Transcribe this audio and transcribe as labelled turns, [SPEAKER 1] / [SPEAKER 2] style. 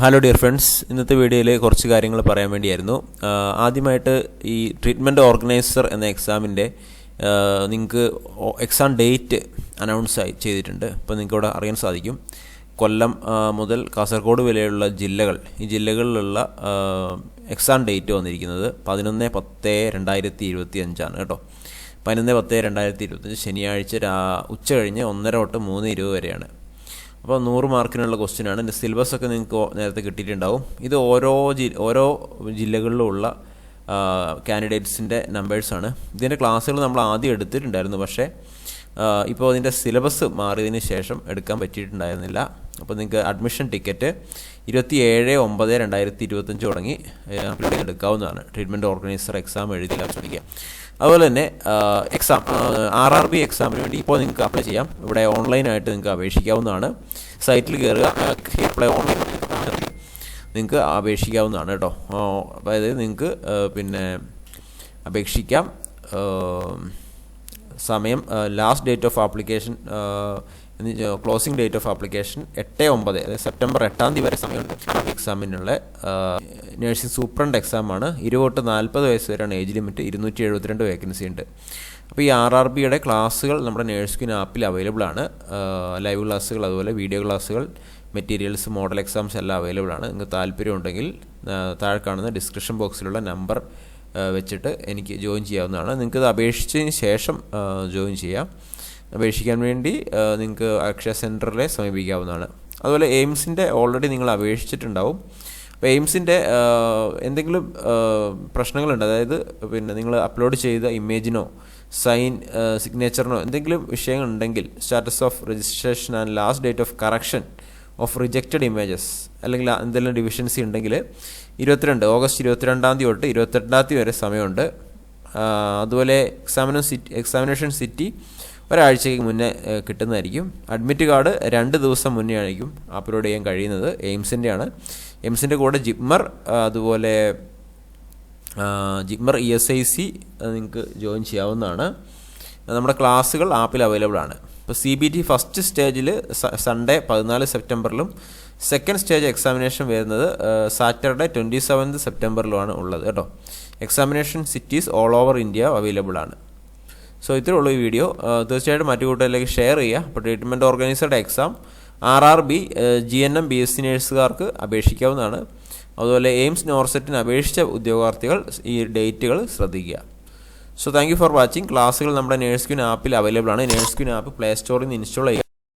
[SPEAKER 1] Hello dear friends ഇന്നത്തെ വീഡിയോയിൽ കുറച്ച് കാര്യങ്ങൾ പറയാൻ വേണ്ടിയായിരുന്നു. ആദ്യമായിട്ട് ഈ ട്രീറ്റ്മെന്റ് ഓർഗനൈസർ എന്ന എക്സാമിന്റെ നിങ്ങൾക്ക് എക്സാം ഡേറ്റ് അനൗൺസ് ആയി ചെയ്തിട്ടുണ്ട്. അപ്പോൾ നിങ്ങൾക്ക് ഇവിടെ അറിയാൻ സാധിക്കും. കൊല്ലം മുതൽ കാസർഗോഡ് വരെയുള്ള ജില്ലകൾ ഈ ജില്ലകളിലുള്ള എക്സാം ഡേറ്റ് വന്നിരിക്കുന്നത് പതിനൊന്ന് പത്ത് രണ്ടായിരത്തി ഇരുപത്തി അഞ്ചാണ് കേട്ടോ. പതിനൊന്ന് പത്ത് രണ്ടായിരത്തി ഇരുപത്തഞ്ച് ശനിയാഴ്ച രാ ഉച്ച കഴിഞ്ഞ് ഒന്നര തൊട്ട് മൂന്ന് ഇരുപത് വരെയാണ്. അപ്പോൾ നൂറ് മാർക്കിനുള്ള ക്വസ്റ്റ്യൻ ആണ്. എന്റെ സിലബസ് ഒക്കെ നിങ്ങൾക്ക് നേരത്തെ കിട്ടിയിട്ടുണ്ടാവും. ഇത് ഓരോ ജി ഓരോ ജില്ലകളിലുമുള്ള കാൻഡിഡേറ്റ്സിന്റെ നമ്പേഴ്സാണ് ഇതിന്റെ ക്ലാസ്സുകൾ നമ്മൾ ആദ്യം എടുത്തിട്ടുണ്ടായിരുന്നു. പക്ഷേ ഇപ്പോൾ ഇതിന്റെ സിലബസ് മാറിയതിന് ശേഷം എടുക്കാൻ പറ്റിയിട്ടുണ്ടായിരുന്നില്ല. അപ്പോൾ നിങ്ങൾക്ക് അഡ്മിഷൻ ടിക്കറ്റ് ഇരുപത്തി ഏഴ് ഒമ്പത് രണ്ടായിരത്തി ഇരുപത്തഞ്ച് തുടങ്ങി അപ്ലൈ എടുക്കാവുന്നതാണ്. ട്രീറ്റ്മെന്റ് ഓർഗനൈസർ എക്സാം എഴുതി ശ്രമിക്കുക അതുപോലെ തന്നെ എക്സാം ആർ ആർ ബി എക്സാമിന് വേണ്ടി ഇപ്പോൾ നിങ്ങൾക്ക് അപ്ലൈ ചെയ്യാം. ഇവിടെ ഓൺലൈനായിട്ട് നിങ്ങൾക്ക് അപേക്ഷിക്കാവുന്നതാണ്. സൈറ്റിൽ കയറുക അപ്ലൈ ഓൺലൈൻ നിങ്ങൾക്ക് അപേക്ഷിക്കാവുന്നതാണ് കേട്ടോ. അതായത് നിങ്ങൾക്ക് പിന്നെ അപേക്ഷിക്കാം. സമയം last date of application closing date of application എട്ട് ഒമ്പത് അതായത് സെപ്റ്റംബർ എട്ടാം തീയതി വരെ സമയമുണ്ട്. എക്സാമിനുള്ള നഴ്സിംഗ് സൂപ്രണ്ട് എക്സാമാണ് ഇരുപത് നാൽപ്പത് വയസ്സ് വരെയാണ് ഏജ് ലിമിറ്റ് ഇരുന്നൂറ്റി എഴുപത്തിരണ്ട് വേക്കൻസി ഉണ്ട്. അപ്പോൾ ഈ ആർ ആർ ബിയുടെ ക്ലാസ്സുകൾ നമ്മുടെ നേഴ്സ്കിൻ ആപ്പിൽ അവൈലബിൾ ആണ്. ലൈവ് ക്ലാസ്സുകൾ അതുപോലെ വീഡിയോ ക്ലാസ്സുകൾ മെറ്റീരിയൽസ് മോഡൽ എക്സാംസ് എല്ലാം അവൈലബിൾ ആണ്. നിങ്ങൾക്ക് താല്പര്യമുണ്ടെങ്കിൽ താഴെ കാണുന്ന ഡിസ്ക്രിപ്ഷൻ ബോക്സിലുള്ള നമ്പർ വെച്ചിട്ട് എനിക്ക് ജോയിൻ ചെയ്യാവുന്നതാണ്. നിങ്ങൾക്ക് ഇത് അപേക്ഷിച്ചതിന് ശേഷം ജോയിൻ ചെയ്യാം. അപേക്ഷിക്കാൻ വേണ്ടി നിങ്ങൾക്ക് അക്ഷയ സെന്ററിലെ സമീപിക്കാവുന്നതാണ്. അതുപോലെ എയിംസിന്റെ ഓൾറെഡി നിങ്ങൾ അപേക്ഷിച്ചിട്ടുണ്ടാവും. അപ്പോൾ എയിംസിന്റെ എന്തെങ്കിലും പ്രശ്നങ്ങളുണ്ട്. അതായത് പിന്നെ നിങ്ങൾ അപ്ലോഡ് ചെയ്ത ഇമേജിനോ സൈൻ സിഗ്നേച്ചറിനോ എന്തെങ്കിലും വിഷയങ്ങളുണ്ടെങ്കിൽ status of registration and last date of correction of rejected images അല്ലെങ്കിൽ എന്തെങ്കിലും ഡിവിഷൻസി ഉണ്ടെങ്കിൽ ഇരുപത്തിരണ്ട് ഓഗസ്റ്റ് ഇരുപത്തിരണ്ടാം തീയതി തൊട്ട് ഇരുപത്തെട്ടാം തീയതി വരെ സമയമുണ്ട്. അതുപോലെ എക്സാമിനും സിറ്റി എക്സാമിനേഷൻ സിറ്റി ഒരാഴ്ചയ്ക്ക് മുന്നേ കിട്ടുന്നതായിരിക്കും. അഡ്മിറ്റ് കാർഡ് രണ്ട് ദിവസം മുന്നേ ആയിരിക്കും അപ്ലോഡ് ചെയ്യാൻ കഴിയുന്നത് എയിംസിന്റെ ആണ്. എയിംസിന്റെ കൂടെ ജിപ്മർ അതുപോലെ JIPMER E S I C നിങ്ങൾക്ക് ജോയിൻ ചെയ്യാവുന്നതാണ്. നമ്മുടെ ക്ലാസ്സുകൾ ആപ്പിൽ അവൈലബിൾ ആണ്. ഇപ്പോൾ സി ബി ടി ഫസ്റ്റ് സ്റ്റേജിൽ സൺഡേ പതിനാല് സെപ്റ്റംബറിലും സെക്കൻഡ് സ്റ്റേജ് എക്സാമിനേഷൻ വരുന്നത് സാറ്റർഡേ ട്വന്റി സെവൻത് സെപ്റ്റംബറിലുമാണ് ഉള്ളത് കേട്ടോ. Examination cities all over India available ആണ്. സോ ഇത്രേ ഉള്ളൂ ഈ വീഡിയോ തീർച്ചയായിട്ടും മറ്റു കൂട്ടുകാരിലേക്ക് ഷെയർ ചെയ്യുക. അപ്പോൾ treatment ഓർഗനൈസറുടെ exam R R B G N M B S C നേഴ്സുകാർക്ക് അപേക്ഷിക്കാവുന്നതാണ്. അതുപോലെ എയിംസ് നോർസെറ്റിന് അപേക്ഷിച്ച ഉദ്യോഗാർത്ഥികൾ ഈ ഡേറ്റുകൾ ശ്രദ്ധിക്കുക. So thank you for watching ക്ലാസ്സുകൾ നമ്മുടെ നേഴ്സ്ക്യൂൻ ആപ്പിൽ അവൈലബിൾ ആണ്. നേഴ്സ്ക്യൂൻ ആപ്പ് പ്ലേ സ്റ്റോറിൽ നിന്ന് ഇൻസ്റ്റാൾ ചെയ്യുക